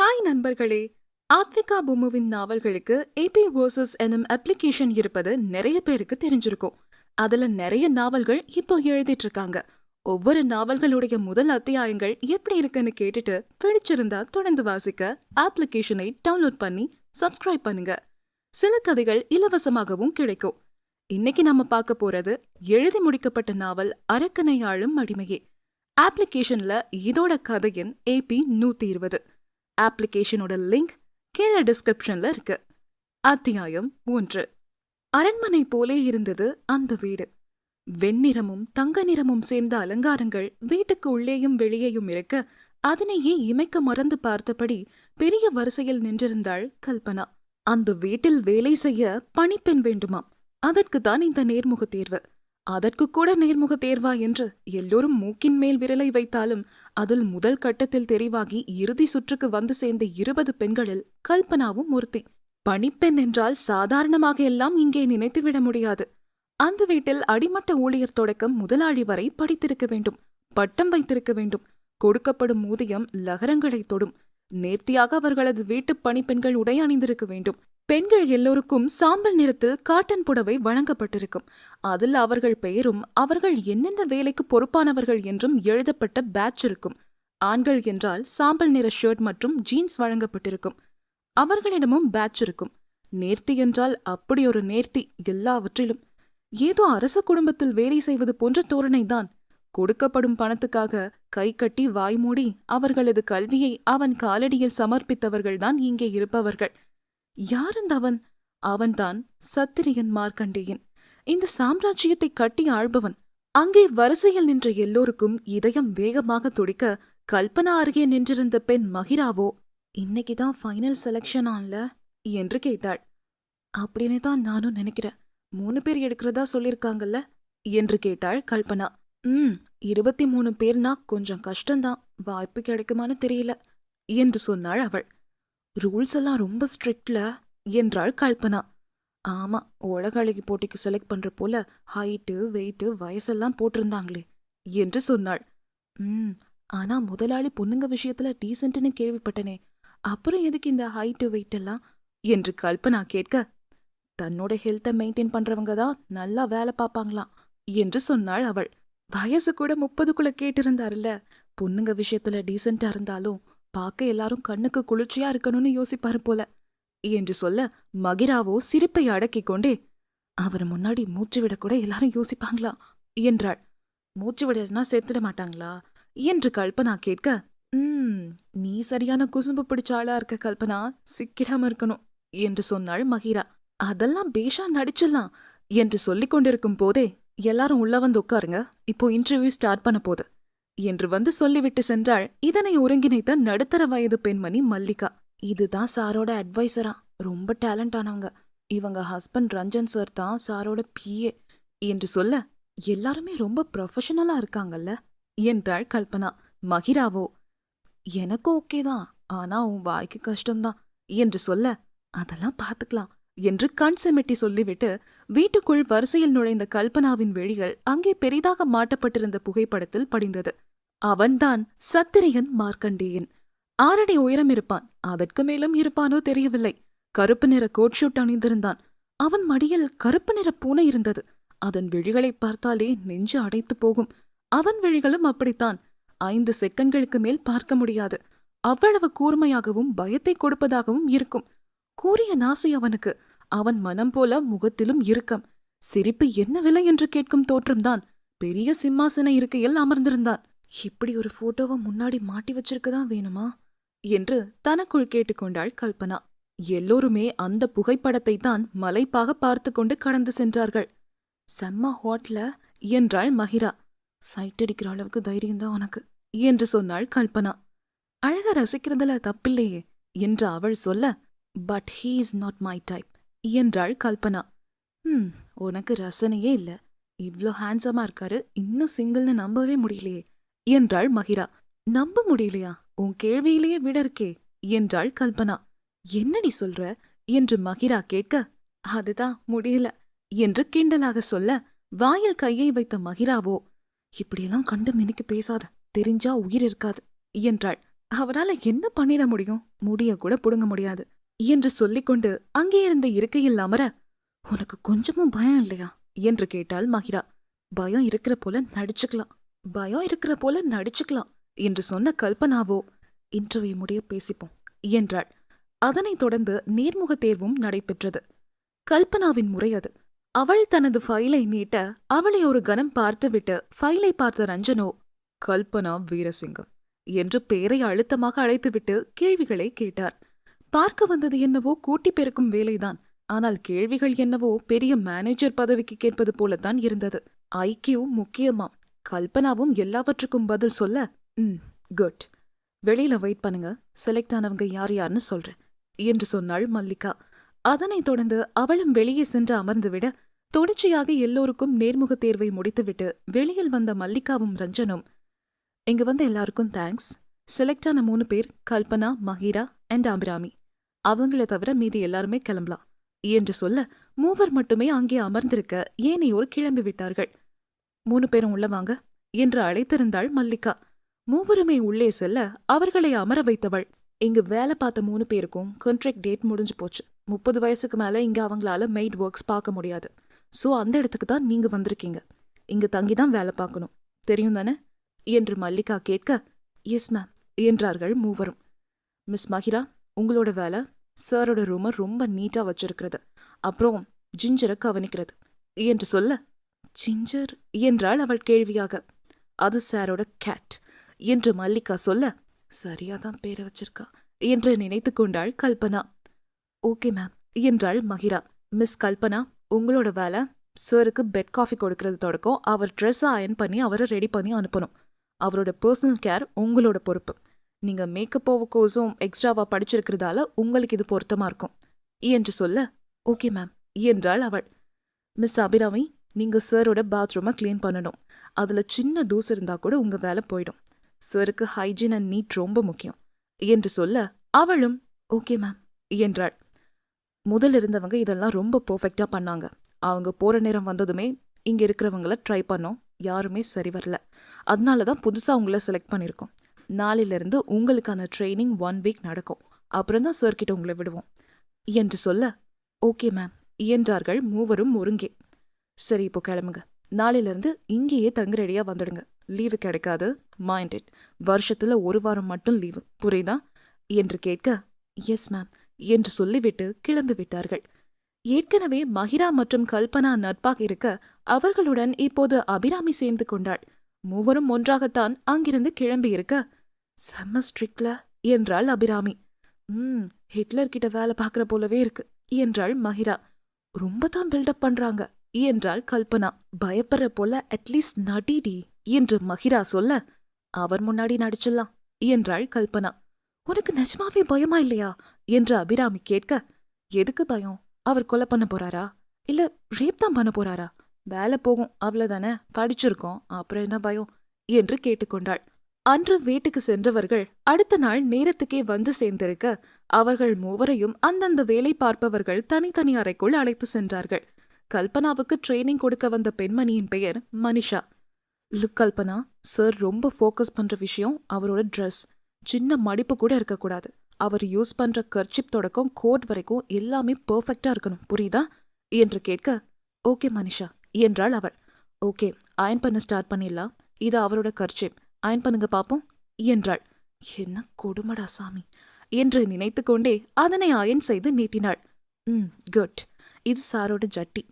Hi நண்பர்களே. ஆத்விகா பொம்முவின் நாவல்களுக்கு ஏபி வேர்சஸ் எனும் அப்ளிகேஷன் இருப்பது நிறைய பேருக்கு தெரிஞ்சிருக்கும். அதுல நிறைய நாவல்கள் இப்போ எழுதிட்டு இருக்காங்க ஒவ்வொரு நாவல்களுடைய முதல் அத்தியாயங்கள் எப்படி இருக்குன்னு கேட்டுட்டு பிடிச்சிருந்தா தொடர்ந்து வாசிக்க அப்ளிகேஷனை டவுன்லோட் பண்ணி சப்ஸ்கிரைப் பண்ணுங்க. சில கதைகள் இலவசமாகவும் கிடைக்கும். இன்னைக்கு நம்ம பார்க்க போறது எழுதி முடிக்கப்பட்ட நாவல் அரக்கனை ஆளும் அடிமையே. அப்ளிகேஷன்ல இதோட கதையின் ஏபி நூத்தி இருபது. அப்ளிகேஷனோட லிங்க் கீழே டிஸ்கிரிப்ஷன்ல இருக்கு. அத்தியாயம் ஒன்று அரண்மனை போலே இருந்தது அந்த வீடு. வெண்ணிறமும் தங்க நிறமும் சேர்ந்த அலங்காரங்கள் வீட்டுக்கு உள்ளேயும் வெளியேயும் இருக்க அதனையே இமைக்க மறந்து பார்த்தபடி பெரிய வரிசையில் நின்றிருந்தாள் கல்பனா. அந்த வீட்டில் வேலை செய்ய பணிப்பெண் வேண்டுமாம். அதற்குத்தான் இந்த நேர்முக தேர்வு. அதற்கு கூட நேர்முக தேர்வா என்று எல்லோரும் மூக்கின் மேல் விரலை வைத்தாலும் அதில் முதல் கட்டத்தில் தெரிவாகி இறுதி சுற்றுக்கு வந்து சேர்ந்த இருபது பெண்களில் கல்பனாவும் ஒருத்தி பணிப்பெண் என்றால் சாதாரணமாக எல்லாம் இங்கே நினைத்துவிட முடியாது. அந்த வீட்டில் அடிமட்ட ஊழியர் தொடக்கம் முதலாளி வரை படித்திருக்க வேண்டும் பட்டம் வைத்திருக்க வேண்டும். கொடுக்கப்படும் ஊதியம் லகரங்களை தொடும். நேர்த்தியாக அவர்களது வீட்டு பணிப்பெண்கள் உடை அணிந்திருக்க வேண்டும். பெண்கள் எல்லோருக்கும் சாம்பல் நிறத்தில் காட்டன் புடவை வழங்கப்பட்டிருக்கும். அதில் அவர்கள் பெயரும் அவர்கள் என்னென்ன வேலைக்கு பொறுப்பானவர்கள் என்றும் எழுதப்பட்ட பேட்ச் இருக்கும். ஆண்கள் என்றால் சாம்பல் நிற ஷர்ட் மற்றும் ஜீன்ஸ் வழங்கப்பட்டிருக்கும். அவர்களிடமும் பேட்ச் இருக்கும். நேர்த்தி என்றால் அப்படி ஒரு நேர்த்தி எல்லாவற்றிலும். ஏதோ அரச குடும்பத்தில் வேலை செய்வது போன்ற தோரணைதான். கொடுக்கப்படும் பணத்துக்காக கை கட்டி வாய் மூடி அவர்களது கல்வியை அவன் காலடியில் சமர்ப்பித்தவர்கள்தான் இங்கே இருப்பவர்கள். யாரந்த அவன்? அவன்தான் சத்திரியன் மார்க்கண்டேயன். இந்த சாம்ராஜ்யத்தை கட்டி ஆள்பவன் அங்கே வரிசையில் நின்ற எல்லோருக்கும் இதயம் வேகமாக துடிக்க கல்பனா அருகே நின்றிருந்த பெண் மகிராவோ இன்னைக்குதான் ஃபைனல் செலெக்ஷன் ஆன்ல? என்று கேட்டாள். அப்படின்னு தான் நானும் நினைக்கிறேன். மூணு பேர் எடுக்கிறதா சொல்லிருக்காங்கல்ல? என்று கேட்டாள் கல்பனா. ம் இருபத்தி மூணு பேர்னா கொஞ்சம் கஷ்டம்தான் வாய்ப்பு கிடைக்குமான்னு தெரியல என்று சொன்னாள் அவள். ரூல்ஸ் எல்லாம் ரொம்ப ஸ்ட்ரிக்ட்ல என்றாள் கல்பனா. ஆமா உலக அழகி போட்டிக்கு செலக்ட் பண்ற போல ஹைட்டு வெயிட்டு வயசெல்லாம் போட்டிருந்தாங்களே என்று சொன்னாள். ம் ஆனா முதலாளி பொண்ணுங்க விஷயத்துல டீசென்ட்னு கேள்விப்பட்டனே அப்புறம் எதுக்கு இந்த ஹைட்டு வெயிட் எல்லாம் என்று கல்பனா கேட்க தன்னோட ஹெல்த்தை மெயின்டைன் பண்றவங்க தான் நல்லா வேலை பார்ப்பாங்களாம் என்று சொன்னாள் அவள். வயசு கூட முப்பதுக்குள்ள கேட்டிருந்தாருல்ல பொண்ணுங்க விஷயத்துல டீசென்டா இருந்தாலும் பார்க்க எல்லாரும் கண்ணுக்கு குளிர்ச்சியா இருக்கணும்னு யோசிப்பாரு போல. என்று சொல்ல மகிராவோ சிரிப்பை அடக்கிக் கொண்டே அவர் முன்னாடி மூச்சு விட கூட எல்லாரும் யோசிப்பாங்களா? என்றாள். மூச்சு விடனா சேர்த்துட மாட்டாங்களா? என்று கல்பனா கேட்க ம் நீ சரியான குசும்பு பிடிச்ச ஆளா இருக்க கல்பனா சிக்கிடாம இருக்கணும் என்று சொன்னாள் மகிரா. அதெல்லாம் பேஷா நடிச்சிடலாம் என்று சொல்லிக் கொண்டிருக்கும் போதே எல்லாரும் உள்ள வந்து உட்காருங்க. இப்போ இன்டர்வியூ ஸ்டார்ட் பண்ண போகுது. என்று வந்து சொல்லிவிட்டு சென்றாள். இதனை ஒருங்கிணைத்த நடுத்தர வயது பெண்மணி மல்லிகா. இதுதான் சாரோட அட்வைசரா ரொம்ப டேலண்ட் ஆனவங்க. இவங்க ஹஸ்பண்ட் ரஞ்சன் சார் தான் சாரோட பிஏ என்று சொல்ல எல்லாருமே ரொம்ப ப்ரொஃபஷனலா இருக்காங்கல்ல? என்றாள் கல்பனா. மகிராவோ எனக்கு ஓகே தான். ஆனா உன் வாய்க்கு கஷ்டம்தான். என்று சொல்ல அதெல்லாம் பாத்துக்கலாம். என்று கண் செமிட்டி சொல்லிவிட்டு வீட்டுக்குள் வரிசையில் நுழைந்த கல்பனாவின் வெளிகள் அங்கே பெரிதாக மாட்டப்பட்டிருந்த புகைப்படத்தில் படிந்தது. அவன்தான் சத்திரியன் மார்க்கண்டேயன். ஆறடி உயரம் இருப்பான். அதற்கு மேலும் இருப்பானோ தெரியவில்லை. கருப்பு நிற கோட் ஷூட் அணிந்திருந்தான். அவன் மடியில் கருப்பு நிற பூனை இருந்தது. அதன் விழிகளை பார்த்தாலே நெஞ்சு அடைத்து போகும். அவன் விழிகளும் அப்படித்தான். ஐந்து செகண்ட்களுக்கு மேல் பார்க்க முடியாது. அவ்வளவு கூர்மையாகவும் பயத்தை கொடுப்பதாகவும் இருக்கும். கூறிய நாசி அவனுக்கு அவன் மனம் போல முகத்திலும் இறுக்கம் சிரிப்பு என்ன விலை என்று கேட்கும் தோற்றம்தான். பெரிய சிம்மாசன இருக்கையில் அமர்ந்திருந்தான். இப்படி ஒரு போட்டோவை முன்னாடி மாட்டி வச்சிருக்கதான் வேணுமா? என்று தனக்குள் கேட்டுக்கொண்டாள் கல்பனா. எல்லோருமே அந்த புகைப்படத்தை தான் மலைப்பாக பார்த்து கொண்டு கடந்து சென்றார்கள். செம்ம ஹாட்ல என்றாள் மஹிரா சைட் அடிக்கிற அளவுக்கு தைரியம்தான் உனக்கு என்று சொன்னாள் கல்பனா. அழக ரசிக்கிறதுல தப்பில்லையே என்று அவள் சொல்ல but he is not my type என்றாள் கல்பனா. ம் உனக்கு ரசனையே இல்ல. இவ்ளோ ஹேண்ட்ஸமா இருக்காரு. இன்னும் சிங்கிள்னு நம்பவே முடியலையே. என்றாள் மகிரா. நம்ப முடியலையா? உன் கேள்வியிலேயே விட இருக்கே என்றாள் கல்பனா. என்னடி சொல்ற? என்று மகிரா கேட்க அதுதான் முடியல என்று கிண்டலாக சொல்ல வாயில் கையை வைத்த மகிராவோ இப்படியெல்லாம் கண்டு மினிக்கு பேசாத தெரிஞ்சா உயிர் இருக்காது என்றாள். அவரால என்ன பண்ணிட முடியும்? முடிய கூட புடுங்க முடியாது என்று சொல்லிக்கொண்டு அங்கே இருந்த இருக்கையில் அமர உனக்கு கொஞ்சமும் பயம் இல்லையா? என்று கேட்டாள் மகிரா. பயம் இருக்கிற போல நடிச்சுக்கலாம் பயம் இருக்கிற போல நடிச்சுக்கலாம் என்று சொன்ன கல்பனாவோ இன்டர்வியூ முடிய பேசிப்போம் என்றாள். அதனைத் தொடர்ந்து நேர்முக தேர்வும் நடைபெற்றது. கல்பனாவின் முறை அது. அவள் தனது ஃபைலை நீட்ட அவளை ஒரு கணம் பார்த்துவிட்டு ஃபைலை பார்த்த ரஞ்சனோ கல்பனா வீரசிங்கம் என்று பெயரை அழுத்தமாக அழைத்துவிட்டு கேள்விகளை கேட்டார். பார்க்க வந்தது என்னவோ கூட்டி பெருக்கும் வேலைதான். ஆனால் கேள்விகள் என்னவோ பெரிய மேனேஜர் பதவிக்கு கேட்பது போலத்தான் இருந்தது. ஐக்கியூ முக்கியமாம். கல்பனாவும் எல்லாவற்றுக்கும் பதில் சொல்ல ம் குட். வெளியில வெயிட் பண்ணுங்க. செலக்ட் ஆனவங்க யார் யாருன்னு சொல்றேன் என்று சொன்னாள் மல்லிகா. அதனைத் தொடர்ந்து அவளும் வெளியே சென்று அமர்ந்துவிட தொடர்ச்சியாக எல்லோருக்கும் நேர்முக தேர்வை முடித்துவிட்டு வெளியில் வந்த மல்லிகாவும் ரஞ்சனும் இங்க வந்த எல்லாருக்கும் தேங்க்ஸ் செலக்ட் ஆன மூணு பேர் கல்பனா மஹீரா அண்ட் அபிராமி. அவங்கள தவிர மீதி எல்லாருமே கிளம்பலாம் என்று சொல்ல மூவர் மட்டுமே அங்கே அமர்ந்திருக்க ஏனையோர் கிளம்பி விட்டார்கள் மூணு பேரும் உள்ள வாங்க என்று அழைத்திருந்தாள் மல்லிகா. மூவருமே உள்ளே செல்ல அவர்களை அமர வைத்தவள். இங்கு வேலை பார்த்த மூணு பேருக்கும் கான்ட்ராக்ட் டேட் முடிஞ்சு போச்சு. முப்பது வயசுக்கு மேல இங்க அவங்களால மெய்ட் ஒர்க்ஸ் பார்க்க முடியாது. சோ அந்த இடத்துக்கு தான் நீங்க வந்திருக்கீங்க. இங்க தங்கி தான் வேலை பார்க்கணும். தெரியும் தானே? என்று மல்லிகா கேட்க எஸ் மேம் என்றார்கள் மூவரும். மிஸ் மஹிரா உங்களோட வேலை சாரோட ரூமை ரொம்ப நீட்டா வச்சிருக்கிறது. அப்புறம் ஜிஞ்சரை கவனிக்கிறது என்று சொல்ல ஜிஞ்சர் என்றாள் அவள் கேள்வியாக. அது சாரோட கேட் என்று மல்லிகா சொல்ல சரியாதான் பேரை வச்சிருக்கா என்று நினைத்து கொண்டாள் கல்பனா. ஓகே மேம் என்றாள் மகிரா. மிஸ் கல்பனா உங்களோட வேலை? சாருக்கு பெட் காஃபி கொடுக்கறது தொடக்கம். அவர் ட்ரெஸ்ஸை அயன் பண்ணி அவரை ரெடி பண்ணி அனுப்பணும். அவரோட பர்சனல் கேர் உங்களோட பொறுப்பு. நீங்க மேக்கப் கோர்ஸும் எக்ஸ்ட்ராவா படிச்சிருக்கிறதால உங்களுக்கு இது பொருத்தமா இருக்கும் என்று சொல்ல ஓகே மேம் என்றாள் அவள். மிஸ் அபிராமி நீங்கள் சாரோட பாத்ரூமை க்ளீன் பண்ணணும். அதில் சின்ன தூசு இருந்தால் கூட உங்கள் வேலை போயிடும். சாருக்கு ஹைஜீன் அண்ட் நீட் ரொம்ப முக்கியம். என்று சொல்ல அவளும் ஓகே மேம் என்றாள். முதல் இருந்தவங்க இதெல்லாம் ரொம்ப பர்ஃபெக்டாக பண்ணாங்க. அவங்க போகிற நேரம் வந்ததுமே இங்கே இருக்கிறவங்கள ட்ரை பண்ணோம். யாருமே சரி வரல. அதனால தான் புதுசாக உங்களை செலக்ட் பண்ணியிருக்கோம். நாளிலிருந்து உங்களுக்கான ட்ரைனிங் ஒன் வீக் நடக்கும். அப்புறம் தான் சார் உங்களை விடுவோம். என்று சொல்ல ஓகே மேம் என்றார்கள் மூவரும் ஒருங்கே சரி இப்போ கிளம்புங்க. நாளையில இருந்து இங்கேயே தங்குறடியாக வந்துடுங்க. லீவு கிடைக்காது. மைண்ட் இட் வருஷத்துல ஒரு வாரம் மட்டும் லீவு புரியுதா? என்று கேட்க எஸ் மேம் என்று சொல்லிவிட்டு கிளம்பி விட்டார்கள். ஏற்கனவே மஹிரா மற்றும் கல்பனா நட்பாக இருக்க அவர்களுடன் இப்போது அபிராமி சேர்ந்து கொண்டாள். மூவரும் ஒன்றாகத்தான் அங்கிருந்து கிளம்பி இருக்க செம்ம ஸ்ட்ரிக்ட்ல என்றாள் அபிராமி. ம் ஹிட்லர் கிட்ட வேலை பார்க்குற போலவே இருக்கு என்றாள் மஹிரா ரொம்ப தான் பில்டப் பண்றாங்க. என்றாள் கல்பனா. பயப்படுற போல அட்லீஸ்ட் நடிடி என்று மஹிரா சொல்ல அவர் முன்னாடி நடிச்சிடலாம் என்றாள் கல்பனா. உனக்கு நிஜமாவே பயமா இல்லையா? என்று அபிராமி கேட்க எதுக்கு பயம்? அவர் கொலை பண்ண போறாரா? இல்ல ரேப் தான் பண்ண போறாரா? வேலை போகும் அவ்வளவுதானே? படிச்சிருக்கோம் அப்புறம் என்ன பயம்? என்று கேட்டுக்கொண்டாள். அன்று வீட்டுக்கு சென்றவர்கள் அடுத்த நாள் நேரத்துக்கே வந்து சேர்ந்திருக்க அவர்கள் மூவரையும் அந்தந்த வேலை பார்ப்பவர்கள் தனித்தனி அறைக்குள் அழைத்து சென்றார்கள். கல்பனாவுக்கு ட்ரைனிங் கொடுக்க வந்த பெண்மணியின் பெயர் மனிஷா. லுக் கல்பனா சார் ரொம்ப ஃபோக்கஸ் பண்ற விஷயம் அவரோட ட்ரெஸ் சின்ன மடிப்பு கூட இருக்கக்கூடாது. அவர் யூஸ் பண்ற கர்ச்சிப் தொடக்கம் கோட் வரைக்கும் எல்லாமே பெர்ஃபெக்டா இருக்கணும். புரியுதா? என்று கேட்க ஓகே மனிஷா என்றாள் அவள். ஓகே அயன் பண்ண ஸ்டார்ட் பண்ணிடலாம். இது அவரோட கர்ச்சிப் அயன் பண்ணுங்க பாப்போம் என்றாள். என்ன கொடுமடா சாமி என்று நினைத்து கொண்டே அதனை அயன் செய்து நீட்டினாள். ம் குட் இது சாரோட ஜட்டி.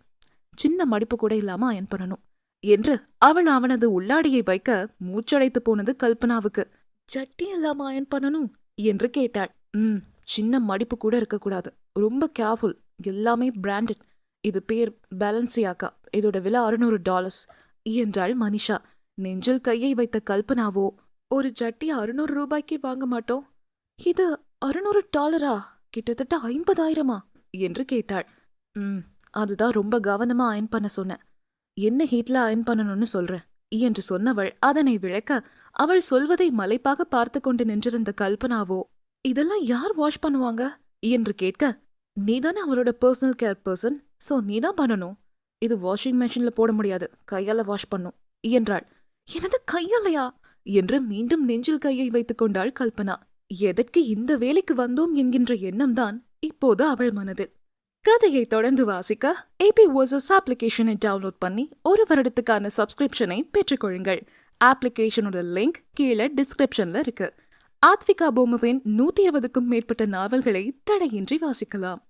சின்ன மடிப்பு கூட இல்லாம அயன் பண்ணணும் என்று அவள் அவனது உள்ளாடியை வைக்க மூச்சடைத்து போனது கல்பனாவுக்கு. சட்டி இல்லாம அயன் பண்ணணும்? என்று கேட்டாள். ம் சின்ன மடிப்பு கூட இருக்கக்கூடாது. ரொம்ப கேர்ஃபுல் எல்லாமே பிராண்டட் இது பேர் பேலன்சியாக்கா இதோட விலை அறுநூறு டாலர்ஸ் என்றாள் மனிஷா. நெஞ்சில் கையை வைத்த கல்பனாவோ ஒரு ஜட்டி அறுநூறு ரூபாய்க்கு வாங்க மாட்டோம் இது அறுநூறு டாலரா? கிட்டத்தட்ட ஐம்பதாயிரமா? என்று கேட்டாள். ம் அதுதான் ரொம்ப கவனமா அயன் பண்ண சொன்னேன். என்ன ஹீட்ல அயன் பண்ணணும்னு சொல்றேன்? என்று சொன்னவள் அதனை விளக்க அவள் சொல்வதை மலைப்பாக பார்த்து கொண்டு நின்றிருந்த கல்பனாவோ இதெல்லாம் யார் வாஷ் பண்ணுவாங்க? என்று கேட்க நீதானே அவரோட பர்சனல் கேர் பர்சன் சோ நீதான் பண்ணணும். இது வாஷிங் மெஷின்ல போட முடியாது கையால வாஷ் பண்ணும் என்றாள். எனது கையாலையா? என்று மீண்டும் நெஞ்சில் கையை வைத்துக் கொண்டாள் கல்பனா. எதற்கு இந்த வேலைக்கு வந்தோம்? என்கின்ற எண்ணம்தான் இப்போது அவள் மனதில். கதையை தொடர்ந்து வாசிக்க ஏபி வர்சஸ் அப்ளிகேஷனை டவுன்லோட் பண்ணி ஒரு வருடத்துக்கான சப்ஸ்கிரிப்ஷனை பெற்றுக்கொள்ளுங்கள் அப்ளிகேஷனோட லிங்க் கீழே டிஸ்கிரிப்ஷன்ல இருக்கு. ஆத்விகா பொம்முவின் நூத்தி இருபதுக்கும் மேற்பட்ட நாவல்களை தடையின்றி வாசிக்கலாம்.